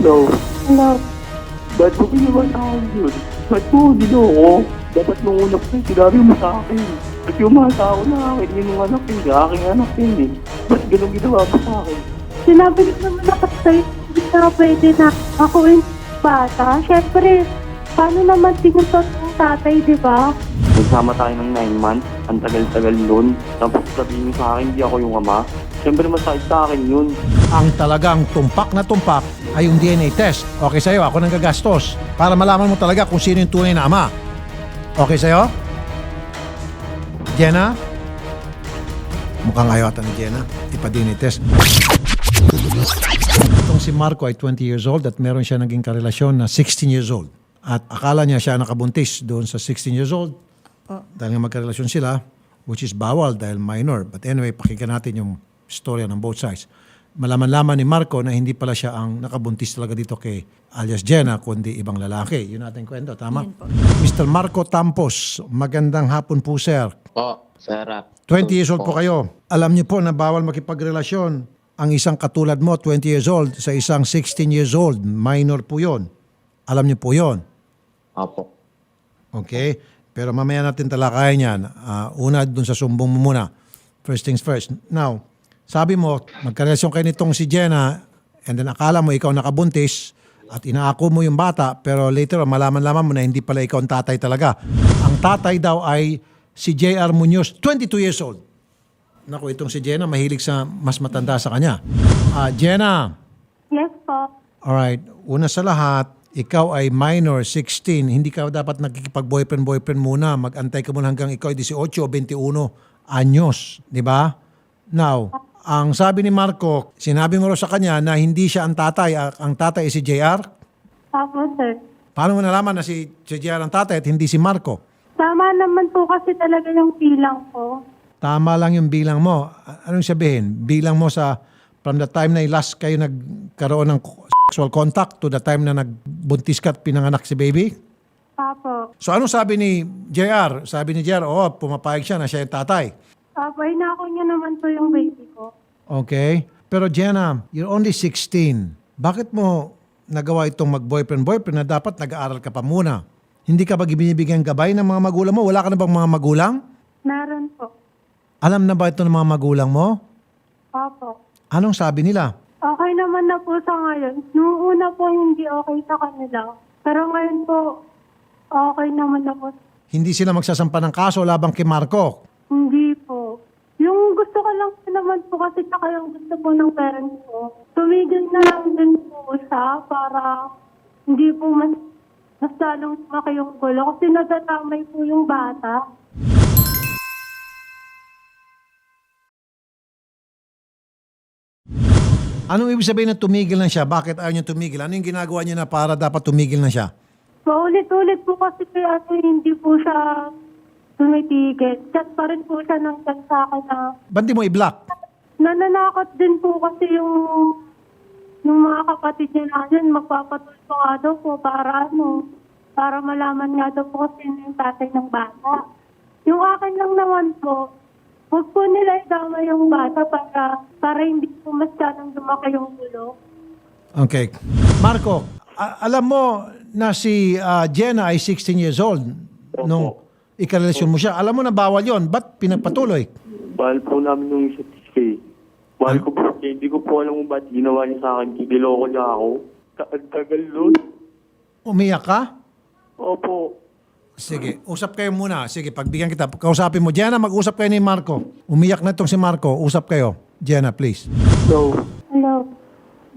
Hello. Hello. Ba't mo ginawa sa akin yun? Ba't mo ginoo? Dapat nung una pa sinabi mo sa akin. Ba't yung mata ako na akin, yun yung anak yun, aking anak yun eh. Ba't ganun ginawa mo sa akin? Sinabi ko naman ako sa'yo, hindi na pwede na ako yung bata. Siyempre, paano naman tingin sa yung tatay, di ba? Nagsama tayo ng 9 months, ang tagal-tagal nun. Tapos sabihin mo sa akin, hindi ako yung ama. Siyempre masakit sa akin yun. ang talagang tumpak na tumpak ay yung DNA test. Okay sa'yo, ako nang gagastos. Para malaman mo talaga kung sino yung tunay na ama. Okay sa'yo? Jenna? Mukhang ayaw ata ni Jenna. Ipa-DNA test. Itong si Marco ay 20 years old at meron siya naging karelasyon na 16 years old. At akala niya siya nakabuntis doon sa 16 years old. Dahil nga magkarelasyon sila, which is bawal dahil minor. But anyway, pakinggan natin yung storya ng both sides. Malaman-laman ni Marco na hindi pala siya ang nakabuntis talaga dito kay alias Jenna, kundi ibang lalaki. Yun natin kwento, tama? Mr. Marco Tampos, magandang hapon po, sir. Po, sarap. 20 years old po kayo. Alam niyo po na bawal makipagrelasyon ang isang katulad mo, 20 years old, sa isang 16 years old. Minor po yon. Alam niyo po yon. Opo. Okay? Pero mamaya natin talakayan yan. Ah, una, dun sa sumbong mo muna. First things first. Now, sabi mo, magkarelasyon kayo nitong si Jenna and then akala mo ikaw nakabuntis at inaako mo yung bata pero later on, malaman-laman mo na hindi pala ikaw ang tatay talaga. Ang tatay daw ay si J.R. Munoz, 22 years old. Naku, itong si Jenna mahilig sa mas matanda sa kanya. Ah, Jenna, Yes po. Alright, una sa lahat, ikaw ay minor, 16. Hindi ka dapat nakikipag-boyfriend-boyfriend muna. Mag-antay ka muna hanggang ikaw ay 18 o 21 anyos. Di ba? Now, ang sabi ni Marco, sinabi mo raw sa kanya na hindi siya ang tatay. ah, Ang tatay ay si JR. Tapos, sir. Paano mo nalaman na si, si JR ang tatay at hindi si Marco? Tama naman po kasi talaga yung bilang ko. Tama lang yung bilang mo. Anong sabihin? Bilang mo sa from the time na last kayo nagkaroon ng sexual contact to the time na nagbuntis ka at pinanganak si baby? Apo. So anong sabi ni JR? Sabi ni JR, oo, pumapayag siya na siya yung tatay. Apo, inako niya naman po yung baby ko. Okay? Pero Jenna, you're only 16. Bakit mo nagawa itong mag-boyfriend-boyfriend na dapat nag-aaral ka pa muna? Hindi ka ba binibigyan gabay ng mga magulang mo? Wala ka na bang mga magulang? Meron po. Alam na ba ito ng mga magulang mo? Apo. Anong sabi nila? Okay naman na po sa ngayon. Noong una po hindi okay sa kanila. Pero ngayon po, okay naman na po. Hindi sila magsasampa ng kaso labang kay Marco. Hindi po. Yung gusto ko lang po naman po kasi saka yung gusto po ng parents ko. Tumigil na lang din po siya para hindi po mas, mas lalong lumaki yung gulo. Kasi natatamay po yung bata. Anong ibig sabihin na tumigil na siya? Bakit ayaw niya tumigil? Ano yung ginagawa niya na para dapat tumigil na siya? Paulit-ulit po kasi kaya ano, hindi po siya tumitigil. Chat pa rin po siya ng chat sa akin na Ba't di mo i-block? nananakot din po kasi yung yung mga kapatid niya na yun, magpapatulpo nga daw po para ano, para malaman nga daw po kasi yung tatay ng bata. Yung akin lang naman po, huwag po nila idama yung bata para, para hindi po masyadong lumaki yung gulo. Okay. Marco, a- alam mo na si ah, Jenna ay 16 years old nung ikarelasyon mo siya. Alam mo na bawal yon. Ba't pinagpatuloy? Bahal po namin yung isa't isa eh. Bahal ko po siya. Hindi ko po alam kung ba't ginawa niya sa akin. Niloko niya ako. Ka- Ang tagal nun. Umiyak ka? Opo. Sige, usap kayo muna. Sige, pagbigyan kita. Kausapin mo. Jenna, mag-usap kayo ni Marco. Umiyak na itong si Marco. Usap kayo. Jenna, please. Hello. Hello.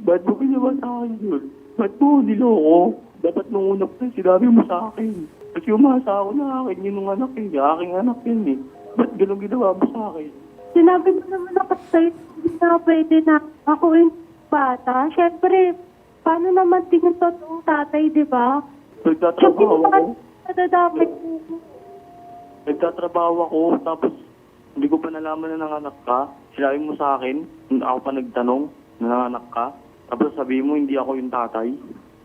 Ba't mo ginawa sa akin yun? Ba't mo niloko? Dapat nung una pa sinabi mo sa akin. Kasi umasa ako na akin, yun yung anak yun. Aking anak yun eh. Ba't ganun ginawa mo sa akin? Sinabi ko naman ako sa'yo, hindi na pwede na ako yung bata. Siyempre, paano naman tingin sa toong tatay, di ba? Nagtatrabaho ako. Nadadamay po. Nagtatrabaho ako, tapos hindi ko pa nalaman na nanganak ka. Sinabi mo sa akin, ako pa nagtanong na nanganak ka. Tapos sabi mo, hindi ako yung tatay.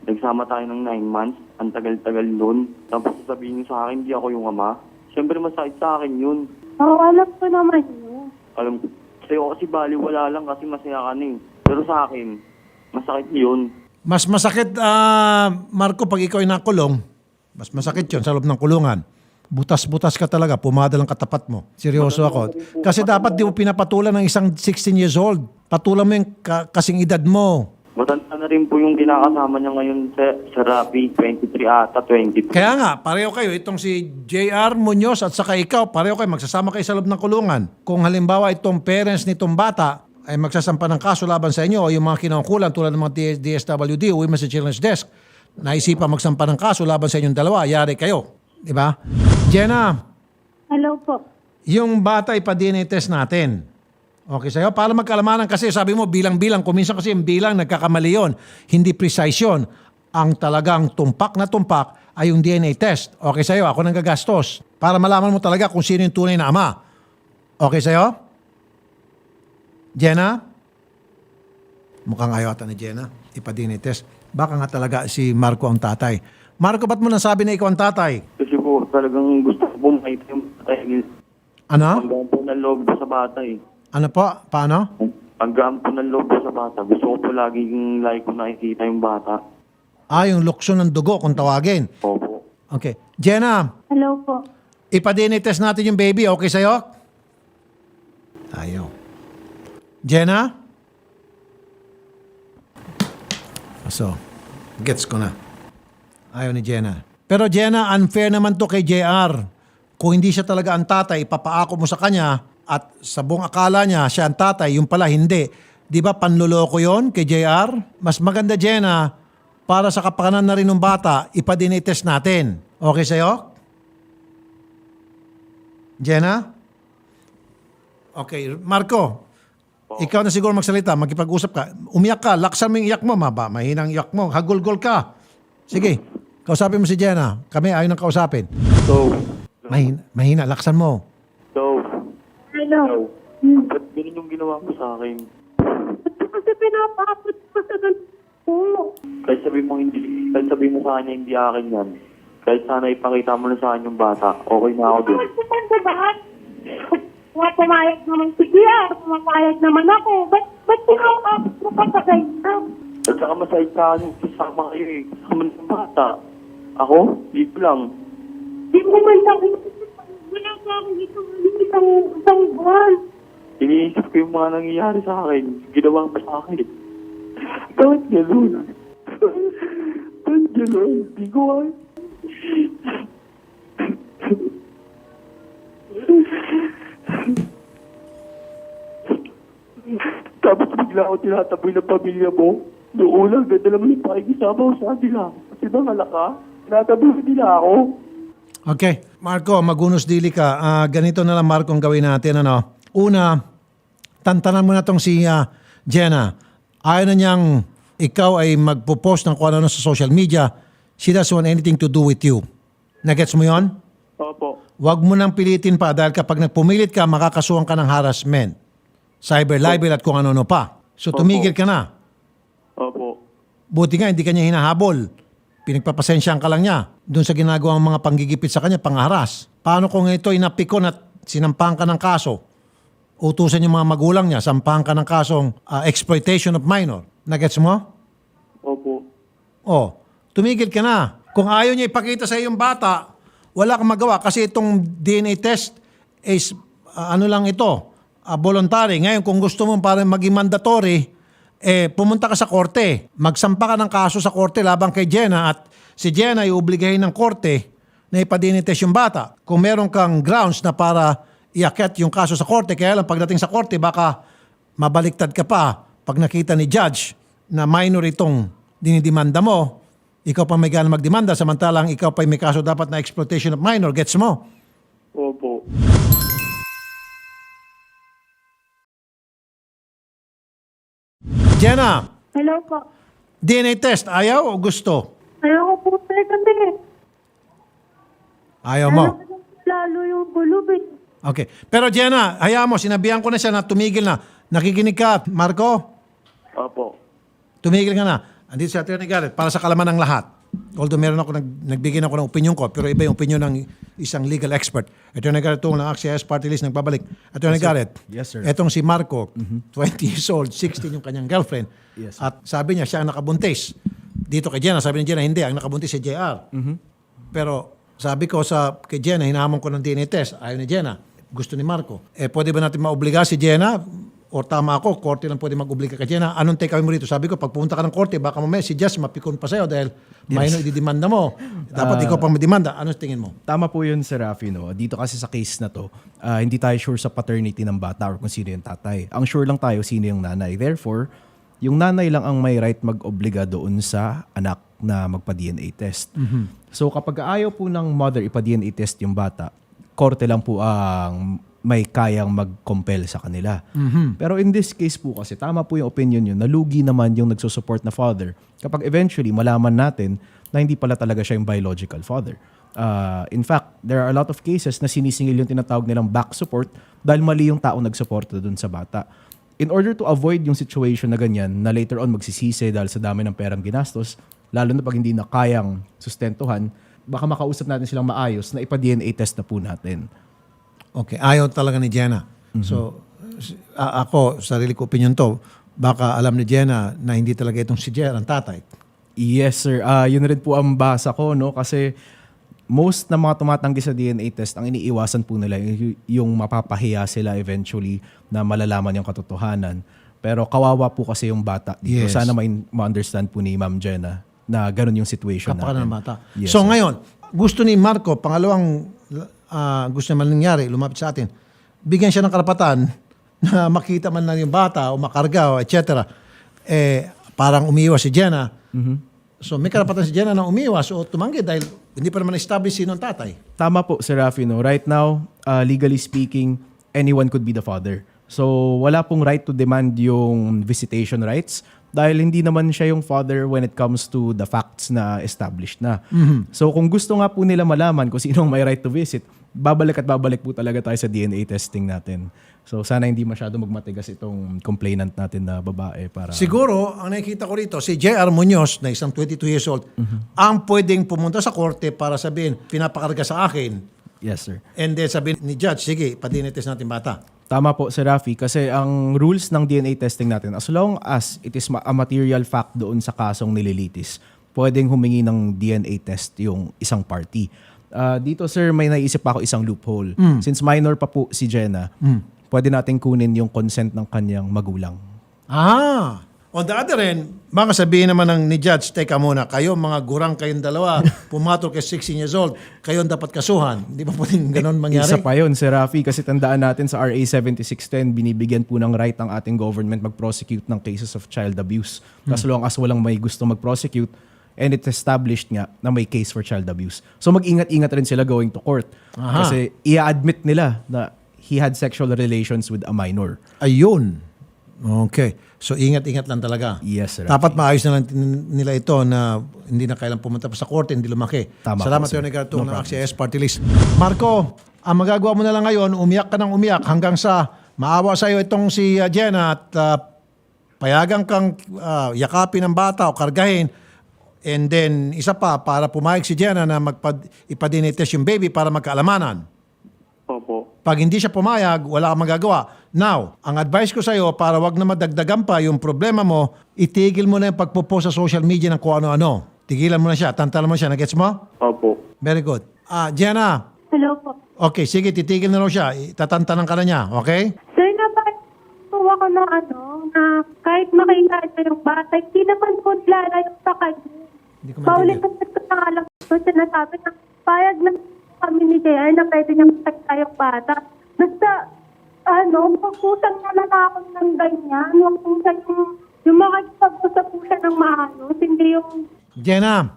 Nagsama tayo ng nine months. Ang tagal-tagal nun. Tapos sabihin mo sa akin, hindi ako yung ama. Siyempre masakit sa akin yun. Oo, alam ko naman yun. Alam ko, sa'yo kasi bali wala lang kasi masaya ka na eh. Pero sa akin, masakit yun. Mas masakit, ah, Marco, pag ikaw ay nakulong, mas masakit yon sa loob ng kulungan. Butas-butas ka talaga, pumada lang katapat mo. Seryoso ako. Kasi dapat di mo pinapatulan ng isang 16 years old. Patulan mo yung ka- kasing edad mo. Matanda na rin po yung kinakasama niya ngayon sa, sa Rappi, 23 ata, 20. Kaya nga, pareho kayo. Itong si JR Munoz at saka ikaw, pareho kayo. Magsasama kayo sa loob ng kulungan. Kung halimbawa itong parents nitong bata ay magsasampa ng kaso laban sa inyo o yung mga kinangkulan tulad ng mga DS- DSWD o Women's Children's Desk, naisipan magsampa ng kaso laban sa inyong dalawa, yari kayo. Di ba? Jenna, Hello po. yung bata ipa-DNA test natin. Okay sa'yo? Para magkalamanan kasi sabi mo bilang-bilang, kuminsan kasi yung bilang nagkakamali yun. Hindi precise yun. Ang talagang tumpak na tumpak ay yung DNA test. Okay sa'yo? Ako nang gagastos. Para malaman mo talaga kung sino yung tunay na ama. Okay sa'yo? Jenna? Mukhang ayaw ata ni Jenna. Ipa-DNA test. Baka nga talaga si Marco ang tatay. Marco, ba't mo nasabi na ikaw ang tatay? Kasi po, talagang gusto ko po makita yung bata. eh. Ano? Hanggang po ng loob sa bata eh. Ano po? Paano? Hanggang po ng loob sa bata. Gusto ko po laging like ko nakikita yung bata. Ah, yung lukso ng dugo kung tawagin. Opo. Okay. Jenna, Hello po. ipa-DNA test natin yung baby. Okay sa'yo? Ayaw. Jenna? So, gets ko na. Ayaw ni Jenna. Pero Jenna, unfair naman to kay JR. Kung hindi siya talaga ang tatay, papaako mo sa kanya at sa buong akala niya siya ang tatay, yung pala hindi. Di ba panloloko yon kay JR? Mas maganda Jenna, para sa kapakanan na rin ng bata, ipa-DNA test natin. Okay sa'yo? Jenna? Okay, Marco. Ikaw na siguro magsalita, magkipag-usap ka. Umiyak ka, laksan mo yung iyak mo, maba, mahinang iyak mo, hagulgol ka. Sige, kausapin mo si Jenna. Kami ayaw nang kausapin. So, Mahina, mahina laksan mo. so, Hello. so, ba't ganun yung ginawa mo sa akin? Ba't ko kasi pinapakapot ko sa ganito po? Kahit sabi mo hindi, kahit sabi mo sa kanya hindi akin yan. Kahit sana ipakita mo na sa akin yung bata, okay na ako dun. Bakit po ba ba? Pumayag naman si Gia, pumayag naman ako. Ba't, ba't pinapakapot mo pa sa ganito? At saka sa akin, kasama kayo eh. Kasama ng bata. Ako? Dito lang. Di mo man lang wala pa akong isang, isang, isang buwan. Iniisip ko yung mga nangyayari sa akin. Ginawa mo sa akin. Bakit ganun? Bakit ganun? Hindi ko alam. Bigla ako tinataboy ng pamilya mo. Noong una, ganda naman yung pakikisama ko sa kanila. Kasi ba malaka? Tinataboy nila ako. Okay. Marco, magunos dili ka. Ah, ganito na lang, Marco, ang gawin natin. Ano? Una, tantanan mo na tong si ah, Jenna. Ayaw na niyang ikaw ay magpo-post ng kung ano sa social media. She doesn't want anything to do with you. Nagets mo yon? Opo. Huwag mo nang pilitin pa dahil kapag nagpumilit ka, makakasuhan ka ng harassment, cyber libel at kung ano-ano pa. So tumigil ka na. Opo. Buti nga, hindi kanya hinahabol. Pinagpapasensyahan ka lang niya. Doon sa ginagawang mga panggigipit sa kanya, pangharas. Paano kung ito inapikon at sinampahan ka ng kaso? Utusan yung mga magulang niya, sampahan ka ng kasong ah, exploitation of minor. Nagets mo? Opo. Oh, tumigil ka na. Kung ayaw niya ipakita sa yung bata, wala kang magawa kasi itong DNA test is ah, ano lang ito, ah, voluntary. Ngayon, kung gusto mo para maging mandatory, eh, pumunta ka sa korte. Magsampa ka ng kaso sa korte labang kay Jenna at si Jenna ay obligahin ng korte na ipa-DNA test yung bata. Kung meron kang grounds na para iakyat yung kaso sa korte, kaya lang pagdating sa korte, baka mabaliktad ka pa pag nakita ni judge na minor itong dinidimanda mo, ikaw pa may gana magdemanda, samantalang ikaw pa may kaso dapat na exploitation of minor. Gets mo? Opo. Jenna, Hello po. DNA test, ayaw o gusto? Ayoko po tayo kasi. Ayaw mo. Lalo yung gulub eh. Okay. Pero Jenna, hayaan mo, sinabihan ko na siya na tumigil na. Nakikinig ka, Marco? Opo. Tumigil ka na. Andito si Atty. Garrett para sa kalaman ng lahat. Although meron ako, nag, nagbigay na ako ng opinion ko, pero iba yung opinion ng isang legal expert. Atty. Garrett tungkol ng AXIS Party List nagbabalik. Atty. Garrett, Yes, sir. etong si Marco, 20 years old, 16 yung kanyang girlfriend. Yes, sir. At sabi niya, siya ang nakabuntis. dito kay Jenna, sabi ni Jenna, hindi, ang nakabuntis si JR. Pero sabi ko sa kay Jenna, hinamon ko ng DNA test. Ayaw ni Jenna. Gusto ni Marco. Eh, pwede ba natin maobliga si Jenna? O tama ako, korte lang pwede mag-obliga kay Jenna. Anong take away mo rito? Sabi ko, pag pumunta ka ng korte, baka mamaya si Jess mapikon pa sa'yo dahil minor ididimanda mo. Dapat ikaw pang madimanda. Ano tingin mo? Tama po yun, Sir Rafi. No? Dito kasi sa case na to, ah, hindi tayo sure sa paternity ng bata or kung sino yung tatay. Ang sure lang tayo sino yung nanay. Therefore, yung nanay lang ang may right mag-obliga doon sa anak na magpa-DNA test. So kapag ayaw po ng mother ipa-DNA test yung bata, korte lang po ang may kayang mag-compel sa kanila. Pero in this case po kasi, tama po yung opinion yun, nalugi naman yung nagsusupport na father kapag eventually malaman natin na hindi pala talaga siya yung biological father. Uh, in fact, there are a lot of cases na sinisingil yung tinatawag nilang back support dahil mali yung tao nagsuporta dun sa bata. In order to avoid yung situation na ganyan, na later on magsisisi dahil sa dami ng perang ginastos, lalo na pag hindi na kayang sustentuhan, baka makausap natin silang maayos na ipa-DNA test na po natin. Okay, ayaw talaga ni Jenna. So, s- a- ako, sarili ko opinion to, baka alam ni Jenna na hindi talaga itong si Jer ang tatay. Yes, sir. Ah, yun rin po ang basa ko, no? Kasi most na mga tumatanggi sa DNA test, ang iniiwasan po nila y- yung mapapahiya sila eventually na malalaman yung katotohanan. Pero kawawa po kasi yung bata dito. Yes. Sana ma- ma-understand po ni Ma'am Jenna na ganun yung situation Kapaka natin. ng bata. Yes, so sir. ngayon, gusto ni Marco, pangalawang ah, gusto naman nangyari, lumapit sa atin, bigyan siya ng karapatan na makita man lang yung bata o makarga o etc. Eh, parang umiwas si Jenna. Mm-hmm. So may karapatan si Jenna na umiwas o tumanggi dahil hindi pa naman establish sino ang tatay. Tama po, Sir Rafi, no? Right now, uh, legally speaking, anyone could be the father. So, wala pong right to demand yung visitation rights dahil hindi naman siya yung father when it comes to the facts na established na. So, kung gusto nga po nila malaman kung sino ang may right to visit, babalik at babalik po talaga tayo sa DNA testing natin. So, sana hindi masyado magmatigas itong complainant natin na babae para... Siguro, ang nakikita ko rito, si J.R. Munoz, na isang 22 years old, ang pwedeng pumunta sa korte para sabihin, pinapakarga sa akin. Yes, sir. And then sabihin ni Judge, sige, padinitis natin bata. Tama po, Sir Rafi. Kasi ang rules ng DNA testing natin, as long as it is a material fact doon sa kasong nililitis, pwedeng humingi ng DNA test yung isang party. Ah, dito, sir, may naisip pa ako isang loophole. Since minor pa po si Jenna, pwede natin kunin yung consent ng kanyang magulang. Ah! On the other end, baka sabihin naman ng ni Judge, teka muna, kayo mga gurang kayong dalawa, pumatol kay 16 years old, kayo dapat kasuhan. Hindi ba pwedeng ganon mangyari? Isa pa yun, Sir Rafi, kasi tandaan natin sa RA 7610, binibigyan po ng right ang ating government mag-prosecute ng cases of child abuse. As long as walang may gusto mag-prosecute, and it's established nga na may case for child abuse. So mag-ingat-ingat rin sila going to court. Aha. Kasi i-admit nila na he had sexual relations with a minor. Ayun. Okay. So ingat-ingat lang talaga. Yes, Sir Dapat maayos na lang nila ito na hindi na kailang pumunta pa sa korte, hindi lumaki. Tama Salamat po. Tony Gartong No ng AXIS Party List. Marco, ang magagawa mo na lang ngayon, umiyak ka ng umiyak hanggang sa maawa sa iyo itong si uh, Jenna at uh, payagan kang uh, yakapin ng bata o kargahin. And then, isa pa, para pumayag si Jenna na magpad, ipadinites yung baby para magkaalamanan. Opo. Pag hindi siya pumayag, wala kang magagawa. Now, ang advice ko sa iyo para wag na madagdagan pa yung problema mo, itigil mo na yung pagpo-post sa social media ng kung ano-ano. Tigilan mo na siya. Tantalan mo na siya. Nagets mo? Opo. Very good. Ah, Jenna. Hello po. Okay, sige, titigil na raw siya. Tatantanan ka na niya. Okay? Sir, napan po ako na ano, na kahit makita niya yung bata, hindi naman po lalayo sa kanya. Hindi ko Paulit maintindihan. na ko na nga lang po sinasabi na payag lang kami ni JR na pwede niyang makita yung bata. Basta, ano, pagkusang na lang ako ng ganyan. Huwag po siya yung, yung makikipag-usap po siya ng maayos, hindi yung Jenna.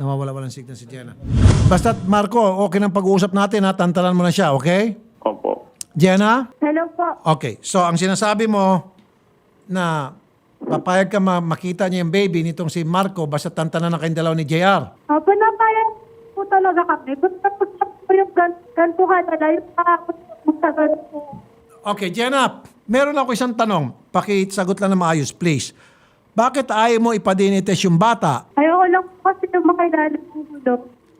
Nawawala walang signal si Jenna. Basta, Marco, okay ng pag-uusap natin ha. Tantalan mo na siya, okay? Opo. Jenna? Hello po. Okay. So, ang sinasabi mo na papayag ka ma- makita niya yung baby nitong si Marco basta tantanan na kayong dalawa ni JR. Opo, napayag po talaga kami. Basta po siya po yung gan- gantuhan na lang, yung pakakot po sa ganito. Okay, Jenna, meron ako isang tanong. Pakisagot lang na maayos, please. Bakit ayaw mo ipadinites yung bata? Ayoko lang po kasi yung makilala ng gulo.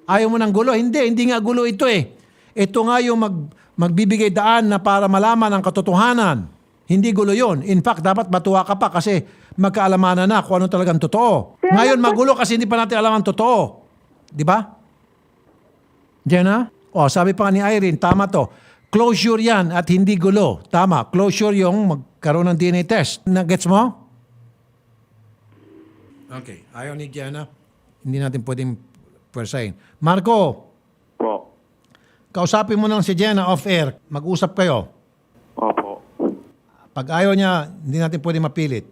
Ayaw mo ng gulo? Hindi, hindi nga gulo ito eh. Ito nga yung mag, magbibigay daan na para malaman ang katotohanan. Hindi gulo yun. In fact, dapat matuwa ka pa kasi magkaalamanan na kung ano talagang totoo. Ngayon, magulo kasi hindi pa natin alam ang totoo. Di ba? Jenna? O, sabi pa ni Irene, tama to. Closure yan at hindi gulo. Tama. Closure yung magkaroon ng DNA test. Nagets mo? Okay. Ayaw ni Jenna. Hindi natin pwedeng pwersahin. Marco, Po. kausapin mo lang si Jenna off-air. Mag-usap kayo. Opo. Pag ayaw niya, hindi natin pwede mapilit.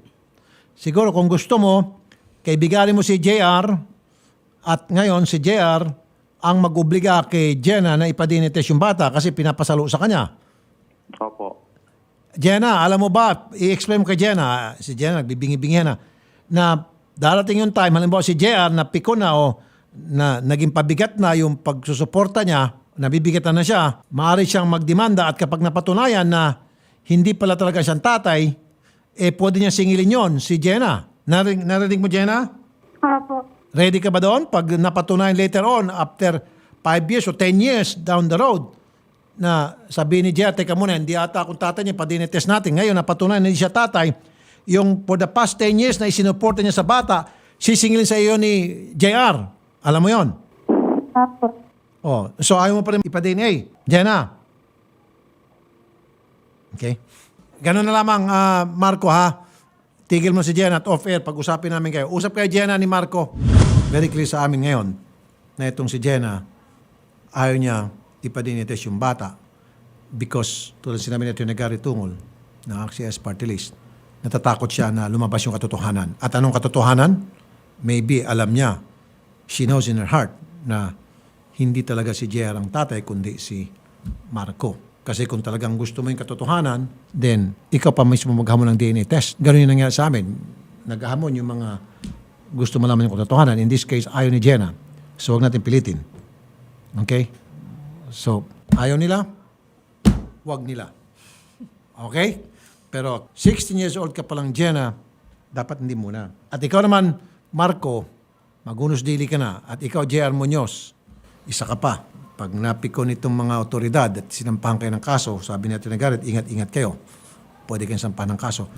Siguro kung gusto mo, kaibiganin mo si JR at ngayon si JR ang mag-obliga kay Jenna na ipadinites yung bata kasi pinapasalo sa kanya. Opo. Jenna, alam mo ba, i-explain mo kay Jenna, si Jenna nagbibingi-bingi na, na darating yung time, halimbawa si JR na piko na o na naging pabigat na yung pagsusuporta niya, nabibigatan na siya, maaari siyang magdemanda at kapag napatunayan na hindi pala talaga siyang tatay, eh pwede niya singilin yon si Jenna. Narinig, narinig mo Jenna? Opo. Ready ka ba doon? Pag napatunayan later on, after 5 years o 10 years down the road, na sabi ni Jia, teka muna, hindi ata akong tatay niya, padinetest natin. Ngayon, napatunayan na hindi siya tatay. Yung for the past 10 years na isinuporta niya sa bata, sisingilin sa iyo ni JR. Alam mo yon? Opo. Oh, so ayaw mo pa rin ipa-DNA. Jenna. Okay. Ganun na lamang, ah, Marco, ha? Tigil mo si Jenna at off-air. Pag-usapin namin kayo. Usap kayo, Jenna, ni Marco. Very clear sa amin ngayon na itong si Jenna, ayaw niya ipadinites yung bata because tulad sinabi ni Gary Tungol ng AXIS Party List, natatakot siya na lumabas yung katotohanan. At anong katotohanan? Maybe alam niya, she knows in her heart na hindi talaga si JR ang tatay, kundi si Marco. Kasi kung talagang gusto mo yung katotohanan, then ikaw pa mismo maghamon ng DNA test. Ganun yung nangyari sa amin. Naghamon yung mga gusto malaman yung katotohanan. In this case, ayaw ni Jenna. So, huwag natin pilitin. Okay? So, ayaw nila, huwag nila. Okay? Pero 16 years old ka palang Jenna, dapat hindi muna. At ikaw naman, Marco, magunos dili ka na. At ikaw, JR Munoz, isa ka pa. Pag napiko nitong mga otoridad at sinampahan kayo ng kaso, sabi natin na Garrett, ingat-ingat kayo. Pwede kayong sampahan ng kaso.